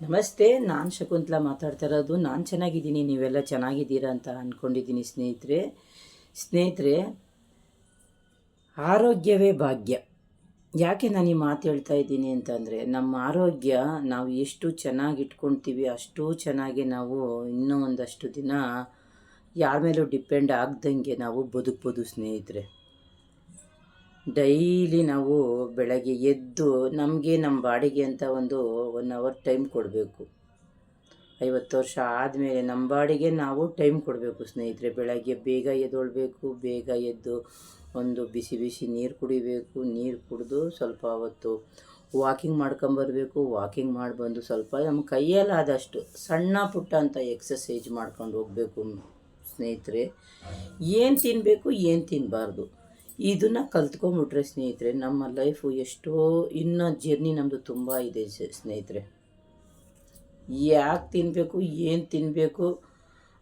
ನಮಸ್ತೆ, ನಾನು ಶಕುಂತಲಾ ಮಾತಾಡ್ತಾ ಇರೋದು ನಾನು ಚೆನ್ನಾಗಿದ್ದೀನಿ, ನೀವೆಲ್ಲ ಚೆನ್ನಾಗಿದ್ದೀರಾ ಅಂತ ಅಂದ್ಕೊಂಡಿದ್ದೀನಿ ಸ್ನೇಹಿತರೆ. ಸ್ನೇಹಿತರೆ, ಆರೋಗ್ಯವೇ ಭಾಗ್ಯ. ಯಾಕೆ ನಾನು ಈ ಮಾತು ಹೇಳ್ತಾ ಇದ್ದೀನಿ ಅಂತಂದರೆ, ನಮ್ಮ ಆರೋಗ್ಯ ನಾವು ಎಷ್ಟು ಚೆನ್ನಾಗಿ ಇಟ್ಕೊಳ್ತೀವಿ ಅಷ್ಟು ಚೆನ್ನಾಗಿ ನಾವು ಇನ್ನೂ ಒಂದಷ್ಟು ದಿನ ಯಾರ ಮೇಲೂ ಡಿಪೆಂಡ್ ಆಗ್ದಂಗೆ ನಾವು ಬದುಕ್ಬೋದು ಸ್ನೇಹಿತರೆ. ಡೈಲಿ ನಾವು ಬೆಳಗ್ಗೆ ಎದ್ದು ನಮಗೆ ನಮ್ಮ ಬಾಡಿಗೆ ಅಂತ ಒಂದು ಒನ್ ಅವರ್ ಟೈಮ್ ಕೊಡಬೇಕು. ಐವತ್ತು ವರ್ಷ ಆದಮೇಲೆ ನಮ್ಮ ಬಾಡಿಗೆ ನಾವು ಟೈಮ್ ಕೊಡಬೇಕು ಸ್ನೇಹಿತರೆ. ಬೆಳಗ್ಗೆ ಬೇಗ ಎದ್ದೊಳ್ಬೇಕು, ಬೇಗ ಎದ್ದು ಒಂದು ಬಿಸಿ ಬಿಸಿ ನೀರು ಕುಡಿಬೇಕು. ನೀರು ಕುಡಿದು ಸ್ವಲ್ಪ ಅವತ್ತು ವಾಕಿಂಗ್ ಮಾಡ್ಕೊಂಬರ್ಬೇಕು. ವಾಕಿಂಗ್ ಮಾಡಿ ಬಂದು ಸ್ವಲ್ಪ ನಮ್ಮ ಕೈಯಲ್ಲಾದಷ್ಟು ಸಣ್ಣ ಪುಟ್ಟ ಅಂತ ಎಕ್ಸಸೈಜ್ ಮಾಡ್ಕೊಂಡು ಹೋಗಬೇಕು ಸ್ನೇಹಿತರೆ. ಏನು ತಿನ್ನಬೇಕು ಏನು ತಿನ್ನಬಾರ್ದು ಇದನ್ನು ಕಲ್ತ್ಕೊಂಬಿಟ್ರೆ ಸ್ನೇಹಿತರೆ, ನಮ್ಮ ಲೈಫು ಎಷ್ಟೋ ಇನ್ನೂ ಜರ್ನಿ ನಮ್ಮದು ತುಂಬ ಇದೆ ಸ್ನೇಹಿತರೆ. ಯಾಕೆ ತಿನ್ನಬೇಕು ಏನು ತಿನ್ನಬೇಕು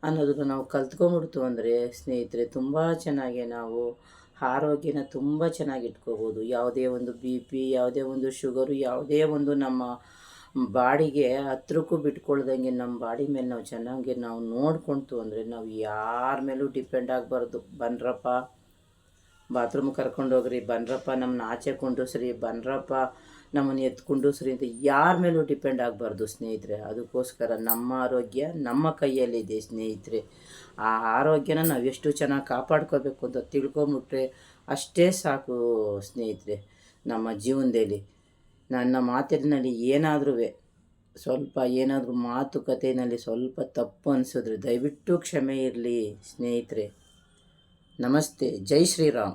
ಅನ್ನೋದನ್ನು ನಾವು ಕಲ್ತ್ಕೊಂಬಿಡ್ತು ಅಂದರೆ ಸ್ನೇಹಿತರೆ, ತುಂಬ ಚೆನ್ನಾಗಿ ನಾವು ಆರೋಗ್ಯನ ತುಂಬ ಚೆನ್ನಾಗಿ ಇಟ್ಕೋಬೋದು. ಯಾವುದೇ ಒಂದು ಬಿ ಪಿ ಯಾವುದೇ ಒಂದು ಶುಗರು ಯಾವುದೇ ಒಂದು ನಮ್ಮ ಬಾಡಿಗೆ ಹತ್ರಕ್ಕೂ ಬಿಟ್ಕೊಳ್ದಂಗೆ ನಮ್ಮ ಬಾಡಿ ಮೇಲೆ ನಾವು ಚೆನ್ನಾಗಿ ನಾವು ನೋಡ್ಕೊಳ್ತು ಅಂದರೆ ನಾವು ಯಾರ ಮೇಲೂ ಡಿಪೆಂಡ್ ಆಗಬಾರ್ದು. ಬನ್ರಪ್ಪ. ಬಾತ್ರೂಮ್ ಕರ್ಕೊಂಡೋಗ್ರಿ ಬನ್ರಪ್ಪ ನಮ್ಮನ್ನ ಆಚೆ ಕೊಂಡೋಸ್ರಿ ಬನ್ರಪ್ಪ ನಮ್ಮನ್ನು ಎತ್ಕೊಂಡು ಸರಿ ಅಂತ ಯಾರ ಮೇಲೂ ಡಿಪೆಂಡ್ ಆಗಬಾರ್ದು ಸ್ನೇಹಿತರೆ. ಅದಕ್ಕೋಸ್ಕರ ನಮ್ಮ ಆರೋಗ್ಯ ನಮ್ಮ ಕೈಯಲ್ಲಿದೆ ಸ್ನೇಹಿತರೆ. ಆ ಆರೋಗ್ಯನ ನಾವು ಎಷ್ಟು ಚೆನ್ನಾಗಿ ಕಾಪಾಡ್ಕೋಬೇಕು ಅಂತ ತಿಳ್ಕೊಂಬಿಟ್ರೆ ಅಷ್ಟೇ ಸಾಕು ಸ್ನೇಹಿತರೆ ನಮ್ಮ ಜೀವನದಲ್ಲಿ. ನನ್ನ ಮಾತಿನಲ್ಲಿ ಏನಾದರೂ ಸ್ವಲ್ಪ ಏನಾದರೂ ಮಾತುಕತೆಯಲ್ಲಿ ಸ್ವಲ್ಪ ತಪ್ಪು ಅನಿಸಿದ್ರೆ ದಯವಿಟ್ಟು ಕ್ಷಮೆ ಇರಲಿ ಸ್ನೇಹಿತರೆ. ನಮಸ್ತೆ ಜೈ ಶ್ರೀರಾಮ್.